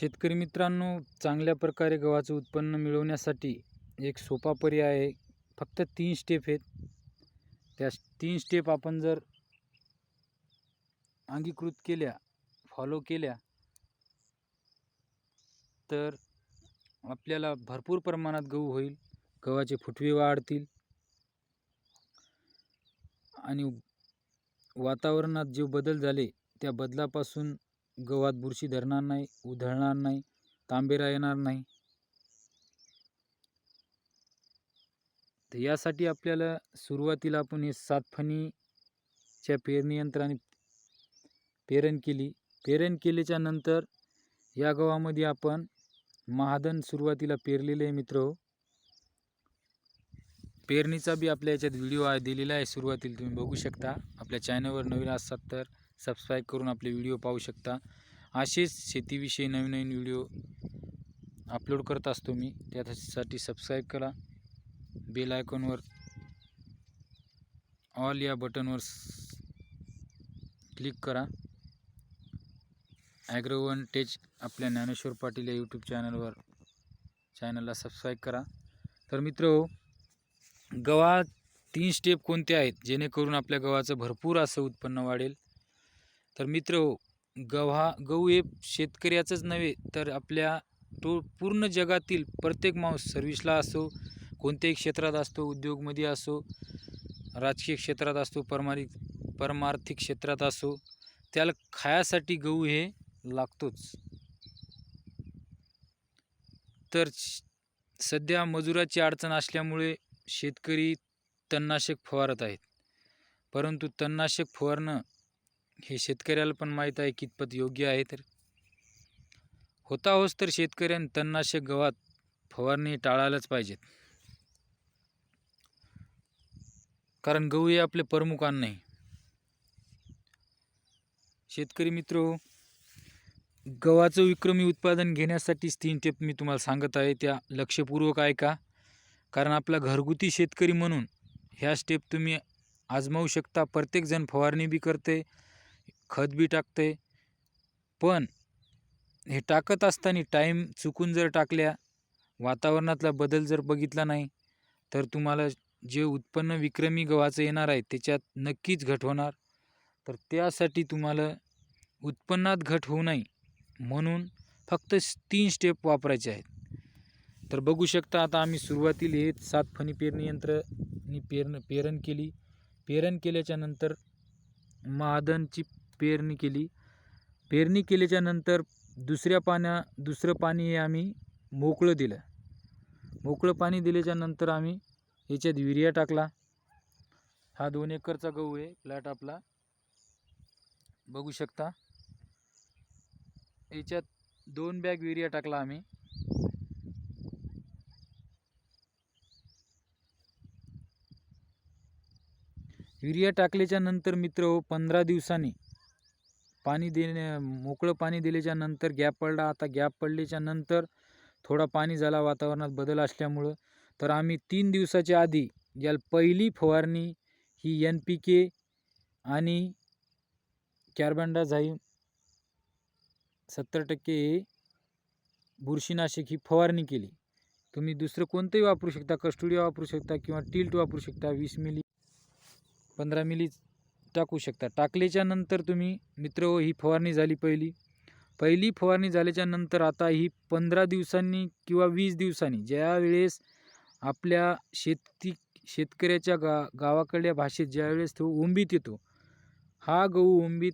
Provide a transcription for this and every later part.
शेतकरी मित्रांनो चांगल्या प्रकारे गव्हाचं उत्पन्न मिळवण्यासाठी एक सोपा पर्याय आहे. फक्त तीन स्टेप आहेत. त्या तीन स्टेप आपण जर अंगीकृत केल्या फॉलो केल्या तर आपल्याला भरपूर प्रमाणात गहू होईल गव्हाचे फुटवे वाढतील आणि वातावरणात जे बदल झाले त्या बदलापासून गव्हात बुरशी धरणार नाही उधळणार नाही तांबेरा येणार नाही. तर यासाठी आपल्याला सुरुवातीला आपण हे सातफणीच्या पेरणी यंत्राने पेरण केली. पेरण केल्याच्यानंतर या गव्हामध्ये आपण महादन सुरुवातीला पेरलेले आहे मित्र. पेरणीचा बी आपल्या याच्यात व्हिडिओ आहे दिलेला आहे सुरुवातीला तुम्ही बघू शकता. आपल्या चॅनलवर नवीन असतात तर सबस्क्राईब करून आपले व्हिडिओ पाहू शकता. असेच शेतीविषयी नवीन नवीन व्हिडिओ अपलोड करत असतो मी. त्यासाठी सबस्क्राईब करा. बेल आयकॉनवर ऑल या बटनवर क्लिक करा. ॲग्रो वन टेच आपल्या ज्ञानेश्वर पाटील या यूट्यूब चॅनलवर चॅनलला सबस्क्राईब करा. तर मित्र हो, गव्हा तीन स्टेप कोणते आहेत? जेणेकरून आपल्या गव्हाचं भरपूर असं उत्पन्न वाढेल. तर मित्र गव्हा गहू हे शेतकऱ्याचंच नव्हे तर आपल्या तो पूर्ण जगातील प्रत्येक माणूस सर्व्हिसला असो कोणत्याही क्षेत्रात असतो उद्योगमध्ये असो राजकीय क्षेत्रात असतो परमारिक परमार्थिक क्षेत्रात असो त्याला खायासाठी गहू हे लागतोच. तर सध्या मजुराची अडचण असल्यामुळे शेतकरी तणनाशक फवारत आहेत. परंतु तणनाशक फवारणं हे शेतकऱ्याला पण माहीत आहे कितपत योग्य आहे तर. होता होस तर शेतकऱ्यांनी तणनाशक गव्हात फवारणी टाळायलाच पाहिजेत. कारण गहू हे आपले प्रमुख अन्न आहे. शेतकरी मित्र गव्हाचं विक्रमी उत्पादन घेण्यासाठीच तीन टेप मी तुम्हाला सांगत आहे त्या लक्षपूर्वक ऐका. कारण आपला घरगुती शेतकरी म्हणून ह्या स्टेप तुम्ही आजमावू शकता. प्रत्येकजण फवारणी बी करते. खत बी टाकते पण हे टाकत असताना टाईम चुकून जर टाकल्या वातावरणातला बदल जर बघितला नाही तर तुम्हाला जे उत्पन्न विक्रमी गव्हाचं येणार आहे त्याच्यात नक्कीच घट होणार. तर त्यासाठी तुम्हाला उत्पन्नात घट होऊ नये म्हणून फक्त तीन स्टेप वापरायचे आहेत. तर बघू शकता आता आम्ही सुरुवातीला हे सात फणी पेरणी यंत्रनी पेरण पेरण केली. पेरण केल्याच्यानंतर महादनची पेरणी केली. पेरणी केल्याच्यानंतर दुसऱ्या पाण्या दुसरं पाणी हे आम्ही मोकळं दिलं. मोकळं पाणी दिल्याच्या नंतर आम्ही याच्यात युरिया टाकला. हा दोन एकरचा गहू आहे प्लॅट आपला. बघू शकता. याच्यात दोन बॅग युरिया टाकला आम्ही. युरिया टाकल्याच्या नंतर मित्र हो पंधरा दिवसांनी पाणी देणे मोकळं पाणी दिल्याच्या नंतर गॅप पडला. आता गॅप पडल्याच्या नंतर थोडा पाणी झाला वातावरणात बदल असल्यामुळं. तर आम्ही तीन दिवसाच्या आधी याला पहिली फवारणी ही एन पी के आणि कॅर्बनडाझाईम सत्तर टक्के बुरशीनाशक ही फवारणी केली. तुम्ही दुसरं कोणतंही वापरू शकता कस्टुडिया वापरू शकता किंवा टिल्ट वापरू शकता वीस मिली पंधरा मिली टाकू शकता. टाकल्याच्या नंतर तुम्ही मित्र हो, ही फवारणी झाली पहिली. पहिली फवारणी झाल्याच्यानंतर आता ही पंधरा दिवसांनी किंवा वीस दिवसांनी ज्यावेळेस आपल्या शेती शेतकऱ्याच्या गा गावाकडल्या भाषेत ज्यावेळेस तो ओंबीत येतो हा गहू ओंबीत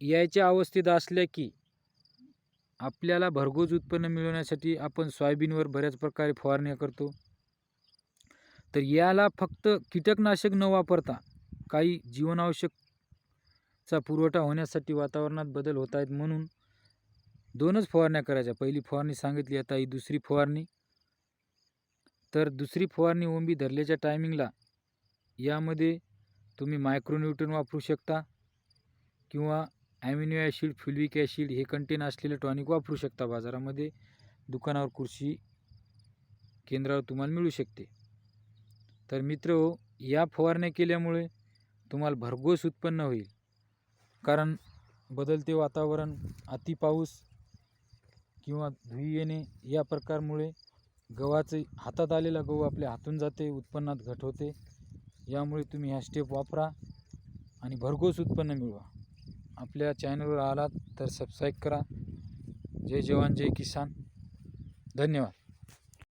यायच्या अवस्थेत असल्या की आपल्याला भरघोस उत्पन्न मिळवण्यासाठी आपण सोयाबीनवर बऱ्याच प्रकारे फवारण्या करतो. तर याला फक्त कीटकनाशक न वापरता काही जीवनावश्यकचा पुरवठा होण्यासाठी वातावरणात बदल होत आहेत म्हणून दोनच फवारण्या करायच्या. पहिली फवारणी सांगितली आता ही दुसरी फवारणी. तर दुसरी फवारणी ओंबी धरल्याच्या टायमिंगला यामध्ये तुम्ही मायक्रोन्यूट्रन वापरू शकता किंवा ॲमिनो ॲसिड फ्युलिक ॲसिड हे कंटेन असलेलं टॉनिक वापरू शकता. बाजारामध्ये दुकानावर कृषी केंद्रावर तुम्हाला मिळू शकते. तर मित्र या फवारण्या केल्यामुळे तुम्हाला भरघोस उत्पन्न होईल. कारण बदलते वातावरण अतिपाऊस किंवा धुई येणे या प्रकारमुळे गव्हाचे हातात आलेला गहू आपल्या हातून जाते उत्पन्नात घट होते. यामुळे तुम्ही ह्या स्टेप वापरा आणि भरघोस उत्पन्न मिळवा. आपल्या चॅनलवर आलात तर सबस्क्राईब करा. जय जवान जय किसान. धन्यवाद.